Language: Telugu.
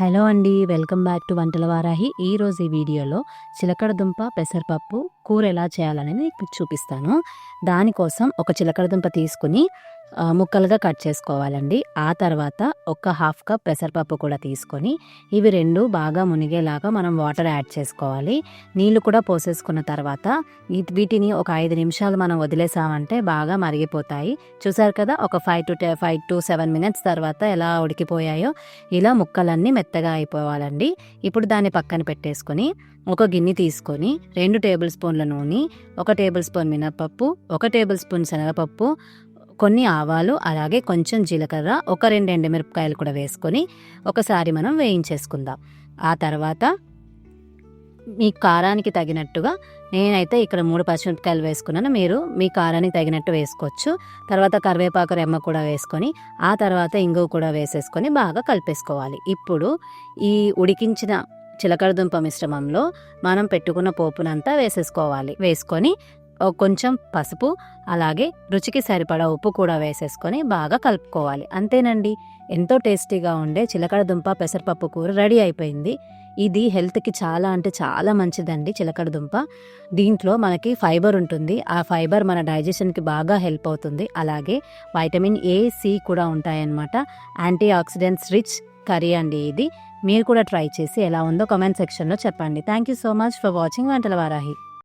హలో అండి వెల్కమ్ బ్యాక్ టు వంటల వారాహి. ఈరోజు ఈ వీడియోలో చిలకడ దుంప పెసరపప్పు కూర ఎలా చేయాలనేది మీకు చూపిస్తాను. దానికోసం ఒక చిలకడ దుంప తీసుకుని ముక్కలుగా కట్ చేసుకోవాలండి. ఆ తర్వాత ఒక హాఫ్ కప్ పెసరపప్పు కూడా తీసుకొని ఇవి రెండు బాగా మునిగేలాగా మనం వాటర్ యాడ్ చేసుకోవాలి. నీళ్ళు కూడా పోసేసుకున్న తర్వాత వీటిని ఒక ఐదు నిమిషాలు మనం వదిలేసామంటే బాగా మరిగిపోతాయి. చూసారు కదా ఒక five to five to seven minutes తర్వాత ఎలా ఉడికిపోయాయో ఇలా ముక్కలన్నీ మెత్తగా అయిపోవాలండి. ఇప్పుడు దాన్ని పక్కన పెట్టేసుకొని ఒక గిన్నె తీసుకొని రెండు టేబుల్ స్పూన్ల నూనె ఒక టేబుల్ స్పూన్ మినపప్పు ఒక టేబుల్ స్పూన్ శనగపప్పు కొన్ని ఆవాలు అలాగే కొంచెం జీలకర్ర ఒక రెండు ఎండుమిరపకాయలు కూడా వేసుకొని ఒకసారి మనం వేయించేసుకుందాం. ఆ తర్వాత మీ కారానికి తగినట్టుగా నేనైతే ఇక్కడ మూడు పచ్చిమిరపకాయలు వేసుకున్నాను. మీరు మీ కారానికి తగినట్టు వేసుకోవచ్చు. తర్వాత కరివేపాకు రెమ్మ కూడా వేసుకొని ఆ తర్వాత ఇంగువ కూడా వేసేసుకొని బాగా కలిపేసుకోవాలి. ఇప్పుడు ఈ ఉడికించిన చిలకడదుంప మిశ్రమంలో మనం పెట్టుకున్న పోపునంతా వేసేసుకోవాలి. వేసుకొని కొంచెం పసుపు అలాగే రుచికి సరిపడా ఉప్పు కూడా వేసేసుకొని బాగా కలుపుకోవాలి. అంతేనండి. ఎంతో టేస్టీగా ఉండే చిలకడ దుంప పెసరపప్పు కూర రెడీ అయిపోయింది. ఇది హెల్త్కి చాలా అంటే చాలా మంచిదండి చిలకడ దుంప దీంట్లో మనకి ఫైబర్ ఉంటుంది. ఆ ఫైబర్ మన డైజెషన్కి బాగా హెల్ప్ అవుతుంది. అలాగే వైటమిన్ ఏ సి కూడా ఉంటాయన్నమాట. యాంటీ ఆక్సిడెంట్స్ రిచ్ కర్రీ అండి ఇది. మీరు కూడా ట్రై చేసి ఎలా ఉందో కమెంట్ సెక్షన్లో చెప్పండి. Thank you so much for watching వంటల వారాహి.